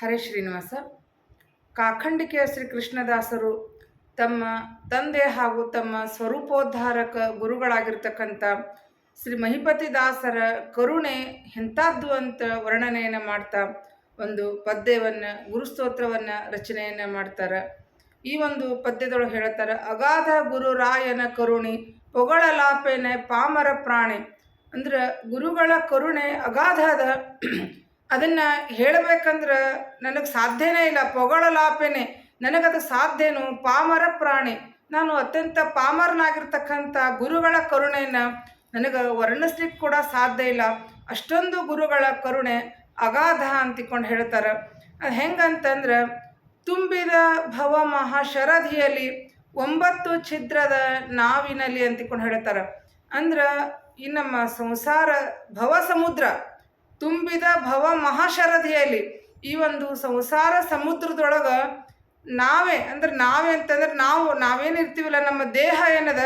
ಹರೇ ಶ್ರೀನಿವಾಸ. ಕಾಖಂಡಿಕೆಯ ಶ್ರೀ ಕೃಷ್ಣದಾಸರು ತಮ್ಮ ತಂದೆ ಹಾಗೂ ತಮ್ಮ ಸ್ವರೂಪೋದ್ಧಾರಕ ಗುರುಗಳಾಗಿರ್ತಕ್ಕಂಥ ಶ್ರೀ ಮಹಿಪತಿ ದಾಸರ ಕರುಣೆ ಎಂಥದ್ದು ಅಂತ ವರ್ಣನೆಯನ್ನು ಮಾಡ್ತಾ ಒಂದು ಪದ್ಯವನ್ನು, ಗುರುಸ್ತೋತ್ರವನ್ನು ರಚನೆಯನ್ನು ಮಾಡ್ತಾರೆ. ಈ ಒಂದು ಪದ್ಯದೊಳಗೆ ಹೇಳ್ತಾರೆ, ಅಗಾಧ ಗುರು ರಾಯನ ಕರುಣಿ ಪೊಗಳಲಾಪೆನೆ ಪಾಮರ ಪ್ರಾಣಿ. ಅಂದ್ರೆ ಗುರುಗಳ ಕರುಣೆ ಅಗಾಧದ ಅದನ್ನು ಹೇಳಬೇಕಂದ್ರೆ ನನಗೆ ಸಾಧ್ಯನೇ ಇಲ್ಲ, ಪೊಗಳಲಾಪೆನೆ. ನನಗದು ಸಾಧ್ಯನು? ಪಾಮರ ಪ್ರಾಣಿ. ನಾನು ಅತ್ಯಂತ ಪಾಮರನಾಗಿರ್ತಕ್ಕಂಥ ಗುರುಗಳ ಕರುಣೆಯನ್ನು ನನಗೆ ವರ್ಣಿಸ್ಲಿಕ್ಕೆ ಕೂಡ ಸಾಧ್ಯ ಇಲ್ಲ. ಅಷ್ಟೊಂದು ಗುರುಗಳ ಕರುಣೆ ಅಗಾಧ ಅಂತಿಕೊಂಡು ಹೇಳ್ತಾರೆ. ಅದು ಹೆಂಗಂತಂದ್ರೆ ತುಂಬಿದ ಭವ ಮಹಾಶರಧಿಯಲ್ಲಿ ಒಂಬತ್ತು ಛಿದ್ರದ ನಾವಿನಲ್ಲಿ ಅಂತಿಕೊಂಡು ಹೇಳ್ತಾರೆ. ಅಂದ್ರೆ ಈ ನಮ್ಮ ಸಂಸಾರ ಭವ ಸಮುದ್ರ ತುಂಬಿದ ಭವ ಮಹಾಶರಧಿಯಲ್ಲಿ ಈ ಒಂದು ಸಂಸಾರ ಸಮುದ್ರದೊಳಗೆ ನಾವೇ, ಅಂದ್ರೆ ನಾವೇ ಅಂತಂದ್ರೆ ನಾವು ನಾವೇನಿರ್ತೀವಲ್ಲ ನಮ್ಮ ದೇಹ ಏನದ?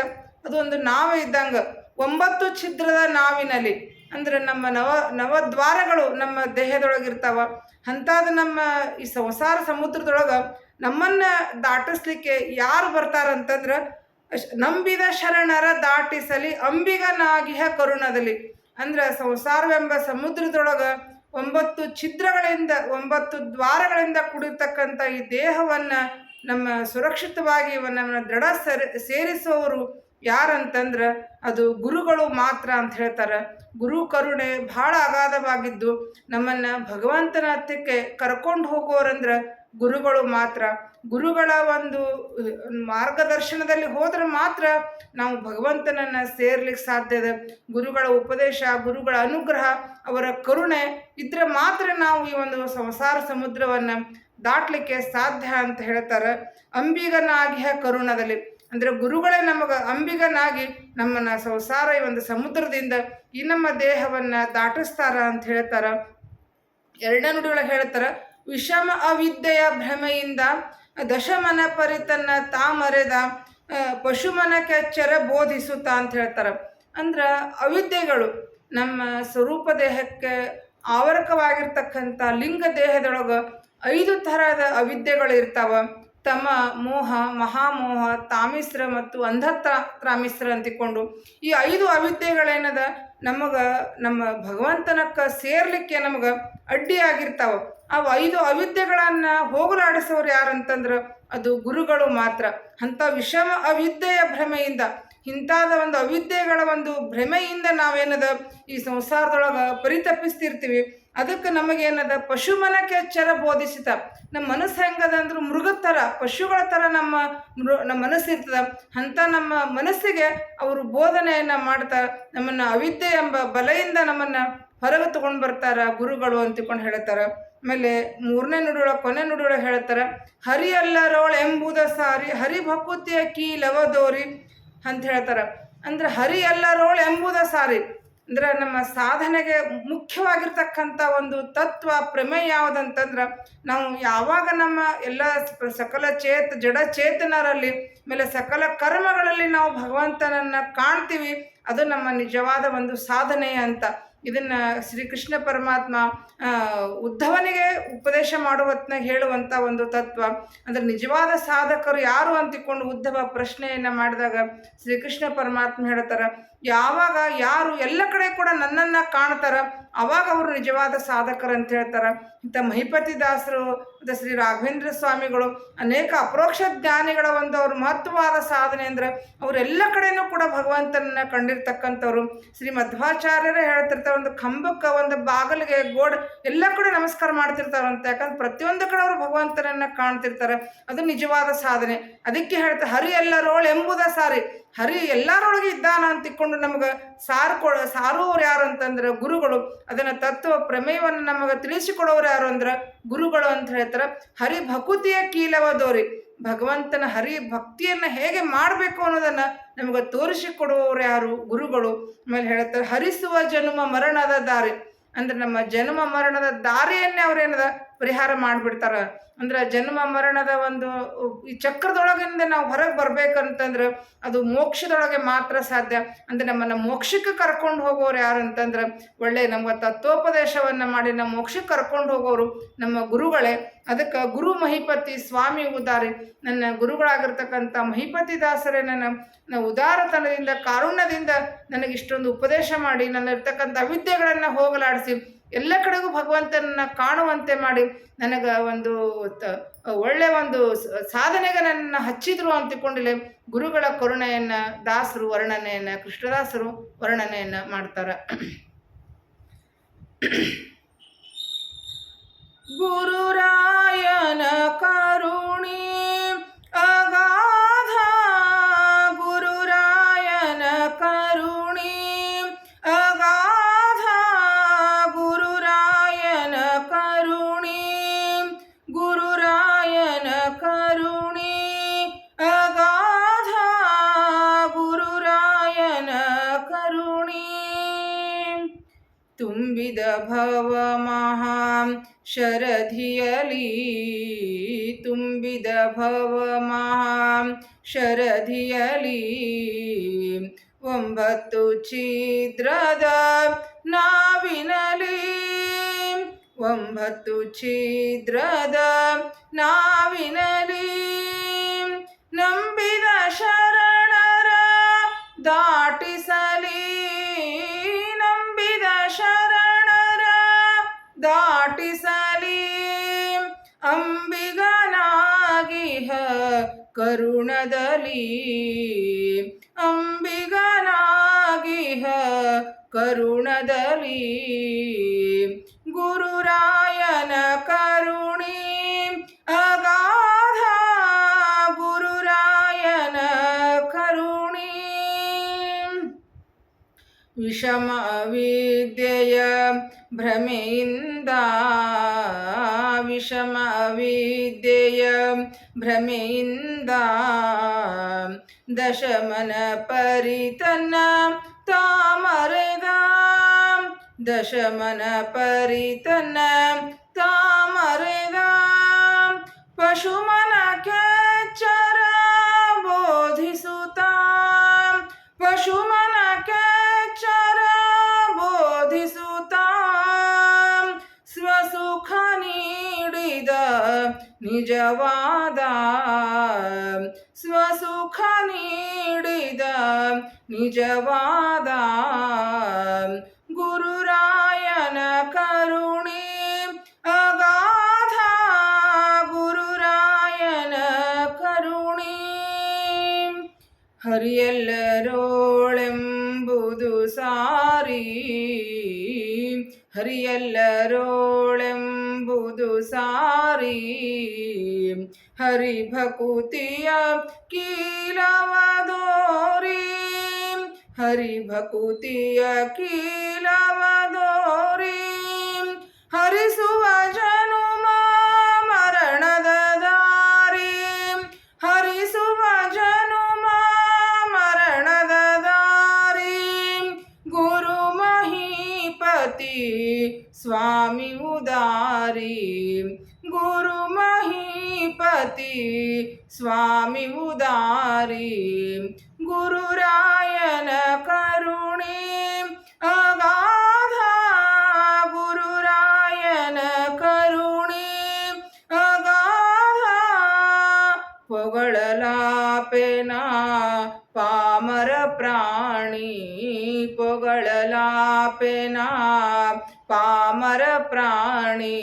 ಅದು ಒಂದು ನಾವೇ ಇದ್ದಂಗೆ. ಒಂಬತ್ತು ಛಿದ್ರದ ನಾವಿನಲ್ಲಿ. ಅಂದ್ರೆ ನಮ್ಮ ನವ, ನವದ್ವಾರಗಳು ನಮ್ಮ ದೇಹದೊಳಗಿರ್ತಾವ. ಅಂಥದ್ದು ನಮ್ಮ ಈ ಸಂಸಾರ ಸಮುದ್ರದೊಳಗೆ ನಮ್ಮನ್ನು ದಾಟಿಸ್ಲಿಕ್ಕೆ ಯಾರು ಬರ್ತಾರಂತಂದ್ರೆ ನಂಬಿದ ಶರಣರ ದಾಟಿಸಲಿ, ಅಂಬಿಗನಾಗಿಹ ಕರುಣದಲ್ಲಿ. ಅಂದ್ರೆ ಸಂಸಾರವೆಂಬ ಸಮುದ್ರದೊಳಗೆ ಒಂಬತ್ತು ಛಿದ್ರಗಳಿಂದ, ಒಂಬತ್ತು ದ್ವಾರಗಳಿಂದ ಕೂಡಿರ್ತಕ್ಕಂಥ ಈ ದೇಹವನ್ನು ನಮ್ಮ ಸುರಕ್ಷಿತವಾಗಿ ನಮ್ಮ ದೃಢ ಸರಿ ಸೇರಿಸುವವರು ಯಾರಂತಂದ್ರೆ ಅದು ಗುರುಗಳು ಮಾತ್ರ ಅಂತ ಹೇಳ್ತಾರೆ. ಗುರು ಕರುಣೆ ಬಹಳ ಅಗಾಧವಾಗಿದ್ದು ನಮ್ಮನ್ನು ಭಗವಂತನ ಹತ್ತಕ್ಕೆ ಕರ್ಕೊಂಡು ಹೋಗೋರಂದ್ರೆ ಗುರುಗಳು ಮಾತ್ರ, ಗುರುಗಳ ಒಂದು ಮಾರ್ಗದರ್ಶನದಲ್ಲಿ ಹೋದ್ರೆ ಮಾತ್ರ ನಾವು ಭಗವಂತನನ್ನು ಸೇರ್ಲಿಕ್ಕೆ ಸಾಧ್ಯ ಇದೆ. ಗುರುಗಳ ಉಪದೇಶ, ಗುರುಗಳ ಅನುಗ್ರಹ, ಅವರ ಕರುಣೆ ಇದ್ರೆ ಮಾತ್ರ ನಾವು ಈ ಒಂದು ಸಂಸಾರ ಸಮುದ್ರವನ್ನು ದಾಟ್ಲಿಕ್ಕೆ ಸಾಧ್ಯ ಅಂತ ಹೇಳ್ತಾರೆ. ಅಂಬಿಗನಾಗಿಯ ಕರುಣದಲ್ಲಿ. ಅಂದರೆ ಗುರುಗಳೇ ನಮಗೆ ಅಂಬಿಗನಾಗಿ ನಮ್ಮನ್ನ ಸಂಸಾರ ಈ ಒಂದು ಸಮುದ್ರದಿಂದ ಈ ನಮ್ಮ ದೇಹವನ್ನು ದಾಟಿಸ್ತಾರ ಅಂತ ಹೇಳ್ತಾರ. ಎರಡನೇ ನುಡಿಗಳ ಹೇಳ್ತಾರ ವಿಷಮ ಅವಿದ್ಯೆಯ ಭ್ರಮೆಯಿಂದ ದಶಮನ ಪರಿತನ್ನ ತಾ ಮರೆದ ಪಶುಮನ ಕೆಚ್ಚರ ಬೋಧಿಸುತ್ತಾ ಅಂತ ಹೇಳ್ತಾರೆ. ಅಂದ್ರೆ ಅವಿದ್ಯೆಗಳು ನಮ್ಮ ಸ್ವರೂಪ ದೇಹಕ್ಕೆ ಆವರಕವಾಗಿರ್ತಕ್ಕಂಥ ಲಿಂಗ ದೇಹದೊಳಗೆ ಐದು ಥರದ ಅವಿದ್ಯೆಗಳು ಇರ್ತಾವ ತಮ, ಮೋಹ, ಮಹಾಮೋಹ, ತಾಮಿಸ್ರ ಮತ್ತು ಅಂಧತ್ರ, ತ್ರಾಮಿಸ್ರ ಅಂತಿಕೊಂಡು ಈ ಐದು ಅವಿದ್ಯೆಗಳೇನದ? ನಮಗೆ ನಮ್ಮ ಭಗವಂತನಕ್ಕ ಸೇರ್ಲಿಕ್ಕೆ ನಮಗೆ ಅಡ್ಡಿಯಾಗಿರ್ತಾವ. ಅವು ಐದು ಅವಿದ್ಯೆಗಳನ್ನು ಹೋಗಲಾಡಿಸೋರು ಯಾರಂತಂದ್ರೆ ಅದು ಗುರುಗಳು ಮಾತ್ರ. ಅಂಥ ವಿಷಮ ಅವಿದ್ಯೆಯ ಭ್ರಮೆಯಿಂದ, ಇಂಥಾದ ಒಂದು ಅವಿದ್ಯೆಗಳ ಒಂದು ಭ್ರಮೆಯಿಂದ ನಾವೇನದ ಈ ಸಂಸಾರದೊಳಗೆ ಪರಿತಪ್ಪಿಸ್ತಿರ್ತೀವಿ ಅದಕ್ಕೆ ನಮಗೇನದ ಪಶುಮನಕ್ಕೆ ಎಚ್ಚರ ಬೋಧಿಸಿತ. ನಮ್ಮ ಮನಸ್ಸು ಹೆಂಗದ ಅಂದ್ರೆ ಮೃಗ ಥರ, ಪಶುಗಳ ಥರ ನಮ್ಮ ಮೃ, ನಮ್ಮ ಮನಸ್ಸಿರ್ತದ ಅಂಥ ನಮ್ಮ ಮನಸ್ಸಿಗೆ ಅವರು ಬೋಧನೆಯನ್ನು ಮಾಡ್ತಾ, ನಮ್ಮನ್ನು ಅವಿದ್ಯೆ ಎಂಬ ಬಲೆಯಿಂದ ನಮ್ಮನ್ನು ಹೊರಗೆ ತಗೊಂಡು ಬರ್ತಾರ, ಗುರುಗಳು ಅಂತ ತಿಳ್ಕೊಂಡು ಹೇಳ್ತಾರೆ. ಆಮೇಲೆ ಮೂರನೇ ನುಡಿಯೊಳಗೆ ಕೊನೆ ನುಡಿಯೊಳಗೆ ಹೇಳ್ತಾರೆ, ಹರಿ ಅಲ್ಲರೋಳ್ ಎಂಬುದ ಸಾರಿ, ಹರಿ ಭಕುತಿಯ ಕೀಲವದೋರಿ ಅಂತ ಹೇಳ್ತಾರೆ. ಅಂದ್ರೆ ಹರಿ ಎಲ್ಲರೋಳ್ ಎಂಬುದ ಸಾರಿ. ಅಂದ್ರೆ ನಮ್ಮ ಸಾಧನೆಗೆ ಮುಖ್ಯವಾಗಿರ್ತಕ್ಕಂಥ ಒಂದು ತತ್ವ, ಪ್ರಮೇಯ ಯಾವುದಂತಂದ್ರೆ ನಾವು ಯಾವಾಗ ನಮ್ಮ ಎಲ್ಲ ಸಕಲ ಚೇತ, ಜಡ ಚೇತನರಲ್ಲಿ, ಆಮೇಲೆ ಸಕಲ ಕರ್ಮಗಳಲ್ಲಿ ನಾವು ಭಗವಂತನನ್ನು ಕಾಣ್ತೀವಿ, ಅದು ನಮ್ಮ ನಿಜವಾದ ಒಂದು ಸಾಧನೆ ಅಂತ. ಇದನ್ನು ಶ್ರೀಕೃಷ್ಣ ಪರಮಾತ್ಮ ಉದ್ಧವನಿಗೆ ಉಪದೇಶ ಮಾಡುವತ್ನ ಹೇಳುವಂತ ಒಂದು ತತ್ವ. ಅಂದ್ರೆ ನಿಜವಾದ ಸಾಧಕರು ಯಾರು ಅಂತಿಕೊಂಡು ಉದ್ಧವ ಪ್ರಶ್ನೆಯನ್ನು ಮಾಡಿದಾಗ ಶ್ರೀಕೃಷ್ಣ ಪರಮಾತ್ಮ ಹೇಳ್ತಾರೆ, ಯಾವಾಗ ಯಾರು ಎಲ್ಲ ಕಡೆ ಕೂಡ ನನ್ನನ್ನು ಕಾಣ್ತಾರ ಅವಾಗ ಅವರು ನಿಜವಾದ ಸಾಧಕರು ಅಂತ ಹೇಳ್ತಾರೆ. ಇಂಥ ಮಹಿಪತಿ ದಾಸರು ಮತ್ತು ಶ್ರೀ ರಾಘವೇಂದ್ರ ಸ್ವಾಮಿಗಳು ಅನೇಕ ಅಪರೋಕ್ಷ ಜ್ಞಾನಿಗಳ ಒಂದು ಅವ್ರ ಮಹತ್ವವಾದ ಸಾಧನೆ ಅಂದರೆ ಅವರೆಲ್ಲ ಕಡೆನೂ ಕೂಡ ಭಗವಂತನನ್ನ ಕಂಡಿರ್ತಕ್ಕಂಥವ್ರು. ಶ್ರೀ ಮಧ್ವಾಚಾರ್ಯರೇ ಹೇಳ್ತಿರ್ತಾರೆ, ಒಂದು ಕಂಬಕ್ಕೆ, ಒಂದು ಬಾಗಲಿಗೆ ಗೋಡ್ ಎಲ್ಲ ಕಡೆ ನಮಸ್ಕಾರ ಮಾಡ್ತಿರ್ತಾರಂತೆ. ಯಾಕಂದ್ರೆ ಪ್ರತಿಯೊಂದು ಕಡೆ ಅವರು ಭಗವಂತನನ್ನ ಕಾಣ್ತಿರ್ತಾರೆ. ಅದು ನಿಜವಾದ ಸಾಧನೆ. ಅದಕ್ಕೆ ಹೇಳ್ತಾರೆ, ಹರಿ ಎಲ್ಲರೋಳು ಎಂಬುದ ಸಾರಿ. ಹರಿ ಎಲ್ಲರೊಳಗೆ ಇದ್ದಾನ ಅಂತಿಕೊಂಡು ನಮಗೆ ಸಾರು ಸಾರು ಯಾರು ಅಂತಂದ್ರೆ ಗುರುಗಳು. ಅದನ್ನ ತತ್ವ ಪ್ರಮೇಯವನ್ನು ನಮಗೆ ತಿಳಿಸಿಕೊಡೋರು ಯಾರು ಅಂದ್ರೆ ಗುರುಗಳು ಅಂತ ಹೇಳ್ತಾರೆ. ಹರಿ ಭಕುತಿಯ ಕೀಲವದೋರಿ ಭಗವಂತನ ಹರಿ ಭಕ್ತಿಯನ್ನು ಹೇಗೆ ಮಾಡಬೇಕು ಅನ್ನೋದನ್ನ ನಮಗೆ ತೋರಿಸಿಕೊಡುವವರು ಯಾರು? ಗುರುಗಳು. ಆಮೇಲೆ ಹೇಳ್ತಾರೆ, ಹರಿಸುವ ಜನ್ಮ ಮರಣದ ದಾರಿ. ಅಂದ್ರೆ ನಮ್ಮ ಜನ್ಮ ಮರಣದ ದಾರಿಯನ್ನೇ ಅವ್ರೇನದ? ಪರಿಹಾರ ಮಾಡಿಬಿಡ್ತಾರ. ಅಂದ್ರೆ ಜನ್ಮ ಮರಣದ ಒಂದು ಈ ಚಕ್ರದೊಳಗಿಂದ ನಾವು ಹೊರಗೆ ಬರ್ಬೇಕಂತಂದ್ರೆ ಅದು ಮೋಕ್ಷದೊಳಗೆ ಮಾತ್ರ ಸಾಧ್ಯ. ಅಂದ್ರೆ ನಮ್ಮನ್ನ ಮೋಕ್ಷಕ್ಕೆ ಕರ್ಕೊಂಡು ಹೋಗೋರು ಯಾರು ಅಂತಂದ್ರೆ ಒಳ್ಳೆ ನಮ್ಗೆ ತತ್ವೋಪದೇಶವನ್ನ ಮಾಡಿ ನಮ್ಮ ಮೋಕ್ಷಕ್ಕೆ ಕರ್ಕೊಂಡು ಹೋಗೋರು ನಮ್ಮ ಗುರುಗಳೇ. ಅದಕ್ಕೆ ಗುರು ಮಹಿಪತಿ ಸ್ವಾಮಿ ಉದಾರಿ. ನನ್ನ ಗುರುಗಳಾಗಿರ್ತಕ್ಕಂಥ ಮಹಿಪತಿ ದಾಸರೇ ನನ್ನ ಉದಾರತನದಿಂದ, ಕಾರುಣ್ಯದಿಂದ ನನಗೆ ಇಷ್ಟೊಂದು ಉಪದೇಶ ಮಾಡಿ, ನನ್ನ ಇರ್ತಕ್ಕಂಥ ಅವಿದ್ಯೆಗಳನ್ನು ಹೋಗಲಾಡಿಸಿ ಎಲ್ಲ ಕಡೆಗೂ ಭಗವಂತನನ್ನ ಕಾಣುವಂತೆ ಮಾಡಿ ನನಗೆ ಒಂದು ಒಳ್ಳೆ ಒಂದು ಸಾಧನೆಗೆ ನನ್ನ ಹಚ್ಚಿದ್ರು ಅಂತ ಗುರುಗಳ ಕರುಣೆಯನ್ನ ದಾಸರು ವರ್ಣನೆಯನ್ನ, ಕೃಷ್ಣದಾಸರು ವರ್ಣನೆಯನ್ನ ಮಾಡ್ತಾರೆ. ಗುರುರಾಯನ ಕರುಣಿ ತುಂಬಿದ ಮಹಾ. ಶರಧಿಯಲಿ ತುಂಬಿದ ಮಹಾ. ಶರಧಿಯಲಿ ಒಂಬತ್ತು ಛಿದ್ರದ ನಾವಿನಲಿ. ಒಂಬತ್ತು ಛಿದ್ರದ ನಾವಿನಲಿ. ನಂಬಿದ ಶರಣರ ದಾಟಿಸಲಿ. ದಾಟಿಸಲಿ ಅಂಬಿಗನಾಗಿಹ ಕರುಣದಲಿ ಅಂಬಿಗನಾಗಿಹ ಕರುಣದಲಿ. ಗುರುರಾಯನ ಕರುಣಿ ಅಗಾಧ ಗುರುರಾಯನ ಕರುಣಿ. ವಿಷಮ ವಿದ್ಯೆಯ ಭ್ರಮೆಯಿಂದ ವಿಷಮ ವಿದ್ಯೆಯ ಭ್ರಮೆಯಿಂದ ದಶಮನ ಪರಿತನ ತಾಮರೆದ ದಶಮನ ನಿಜವಾದ ಸ್ವಸುಖ ನೀಡಿದ ನಿಜವಾದ ಗುರುರಾಯನ ಕರುಣಿ ಅಗಾಧ ಗುರುರಾಯನ ಕರುಣಿ ಹರಿಯಲ್ಲರೋಳೆಂಬುದು ಸಾರಿ ಹರಿಯಲ್ಲರೋಳೆಂಬುದು ಸಾರಿ ಹರಿಭಕುತಿಯ ಕೀಲವದೋರಿ ಹರಿಭಕುತಿಯ ಕೀಲವದೋರಿ स्वामी उदारी गुरु महीपति स्वामी उदारी गुरुरायन करुणि अगाधा गुरुरायन करुणी अगा पोगळलापेना पामरप्राणि पोगळलापेना ಪಾಮರ ಪ್ರಾಣಿ